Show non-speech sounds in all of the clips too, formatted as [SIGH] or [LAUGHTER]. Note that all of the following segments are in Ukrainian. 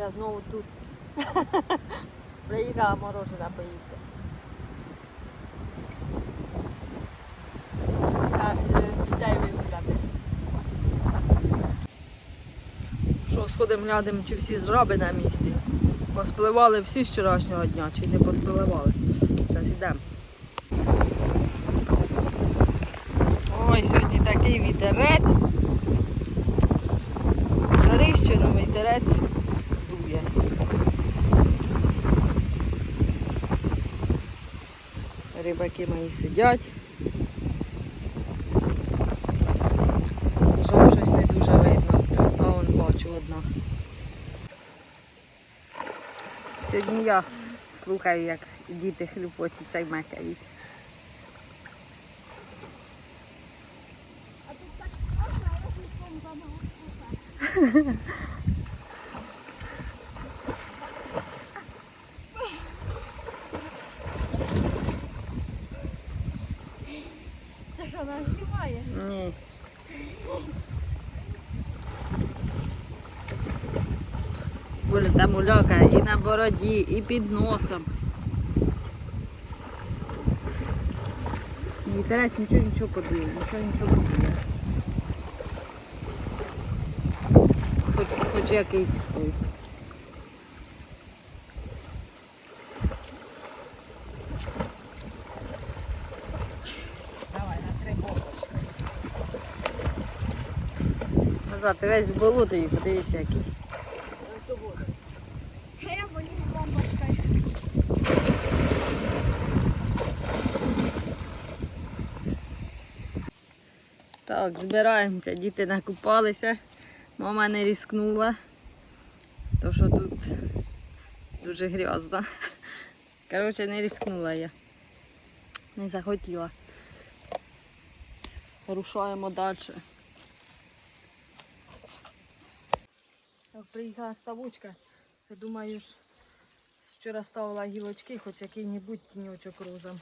Я знову тут. [LAUGHS] Приїхала морожена поїсти. Е. Що, сходимо глянемо, чи всі жаби на місці. Поспливали всі з вчорашнього дня, чи не поспливали. Зараз йдемо. Ой, сьогодні такий вітерець. Жарище, но вітерець Рибаки мої сидять. Жаб щось не дуже видно, а вон бачу одна. Сьогодні я слухаю, як діти хлюпочуться і мекають. Та що нас знімає? Ні. Боже, там ульока і на бороді, і під носом. Вітерець нічого нічого подує, нічого нічого подує. Хоч, хоч якийсь той. Назар, ти весь в болотові, подивися який. Так, збираємося, діти накупалися. Мама не різкнула, то що тут дуже грязно. Коротше, не різкнула я. Не захотіла. Рушаємо далі. Приїхала ставочка. Я думаю, ж, вчора ставила гілочки, хоч який-небудь тіньочок розом.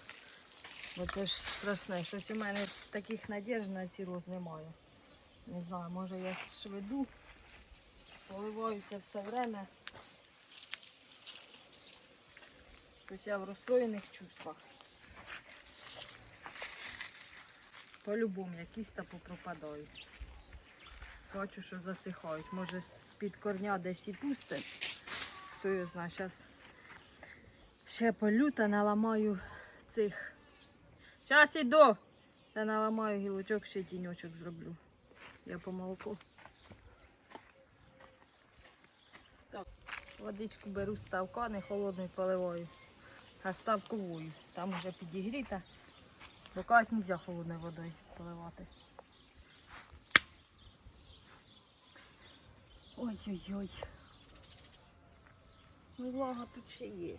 Бо це ж страшне. Щось у мене таких надіжд на ці роз немає. Не знаю, може я шведу, поливаються все время. Тобто я в розстроєних чувствах. По-любому якісь та попропадають. Бачу, що засихають. Може з-під корня десь і пусте. Хто його знає, зараз ще полю та наламаю цих. Зараз іду. Та наламаю гілочок, ще тіньочок зроблю. Я по молоку. Так, водичку беру з ставка, не холодною поливаю, а ставковою. Там вже підігріта. Бо кажуть, не можна холодною водою поливати. Ой-ой-ой. Ну, влага тут ще є.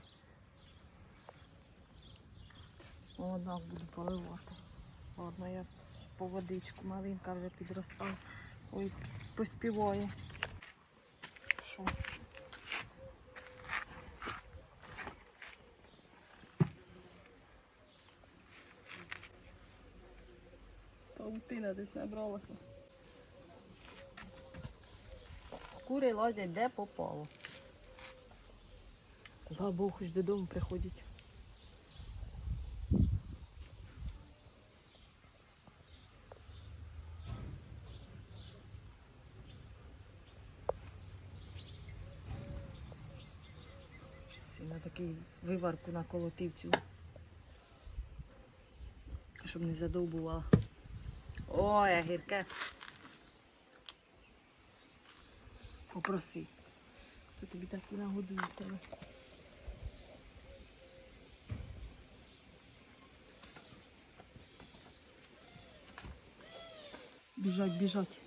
Однак буду поливати. Ладно, я по водичку. Малинка вже підростала. Ой, поспіває. Що? Паутина десь набралася. Кури лазять де попало. Слава Богу, хоч додому приходять. На такий виварку наколотив цю. Щоб не задовбувала. Ой, а гірке. Попроси. То тобі так і нагодую тебе. Біжать, біжать.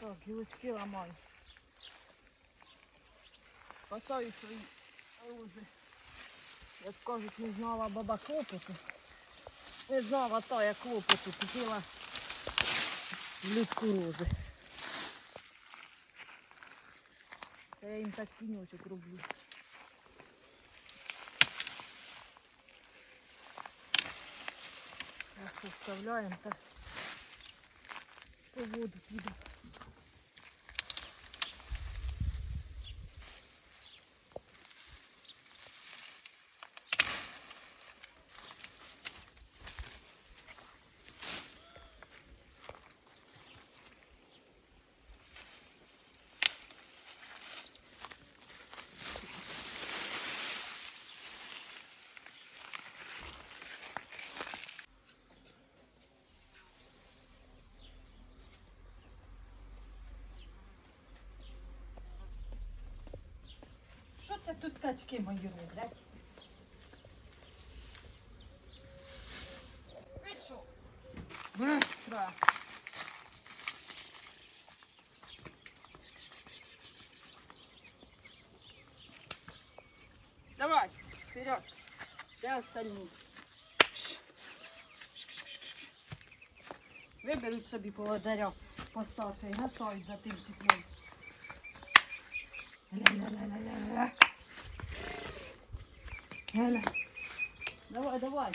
Так, гілочки ламаю. Спасаю свої лози. Як кажуть, не знала баба клопоту. Не знала та, як клопоту, купила влітку рози. Та я їм так тіньочок роблю. Оставляємо та по воду піде. Це тут качки мої роблять? Ви що? Быстро. Давай, вперед. Де остальні? Виберуть собі поводаря постарше і гасають за тим ціплом. Галя. Давай, давай.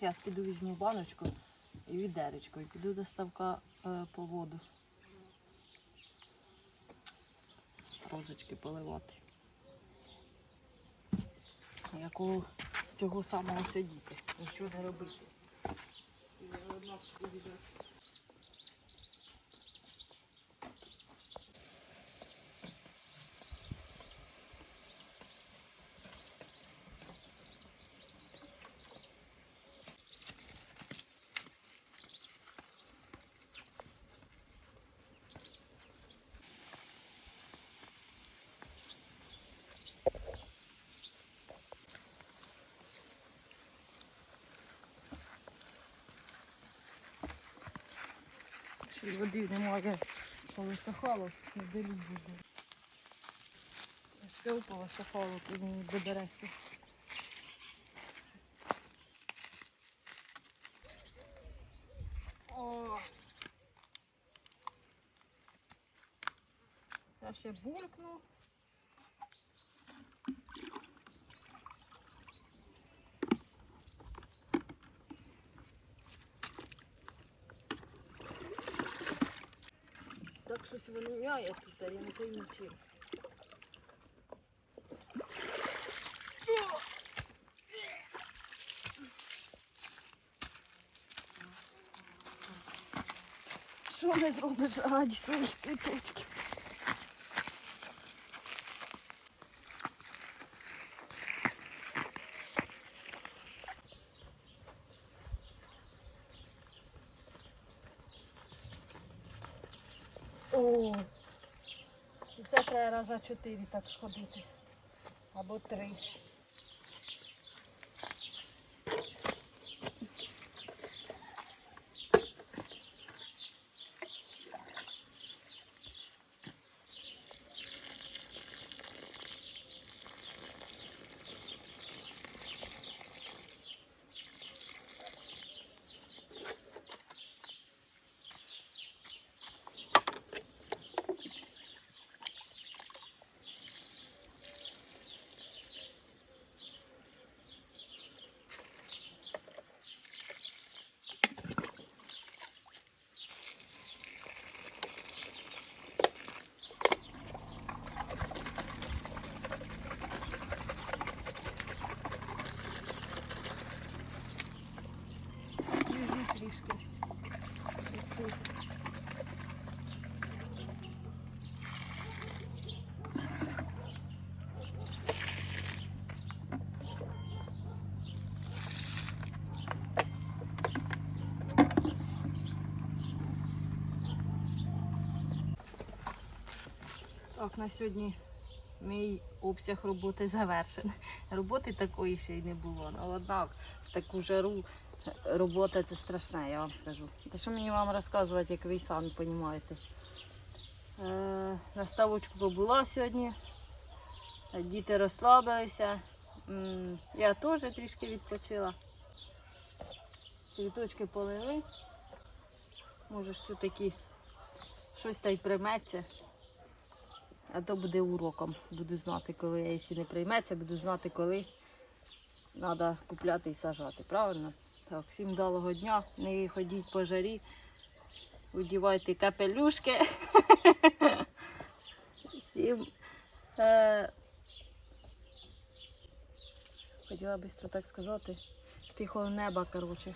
Зараз піду візьму баночку і відеречко, і піду до ставка е, по воду. Розочки поливати. Якого цього самого сидіти. Нічого не робити. І одна й води немає, коли сахало, не вдалю буде. Упало сахало, коли він добереться. О! Я ще булькну. Щось воняє тут, а я не пойму чим. Що не зробиш раді своїх цвіточків? О, і треба чотири так сходити. Або три. Так, на сьогодні мій обсяг роботи завершений. Роботи такої ще й не було. Ну, однак в таку жару робота це страшне, я вам скажу. Та що мені вам розказувати, як ви самі розумієте. Е, на ставочку побула сьогодні. Діти розслабилися. Я теж трішки відпочила. Цвіточки полили. Може, все-таки щось та й прийметься. А то буде уроком. Буду знати, коли, а якщо не прийметься, буду знати, коли треба купляти і сажати. Правильно? Так, всім вдалого дня. Не ходіть по жарі. Одівайте капелюшки. [LAUGHS] Всім. Е... Хотіла швидко так сказати. Тихого неба, коротше.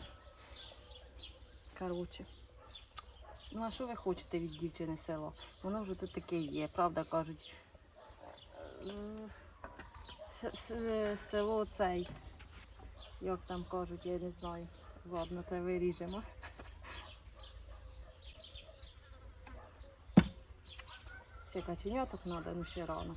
Коротше. Ну, а що ви хочете від дівчини село? Воно вже тут таке є, правда кажуть. Е, Село цей. Як там кажуть, я не знаю. Ладно, це виріжемо. Ще каченяток треба, ну ще рано.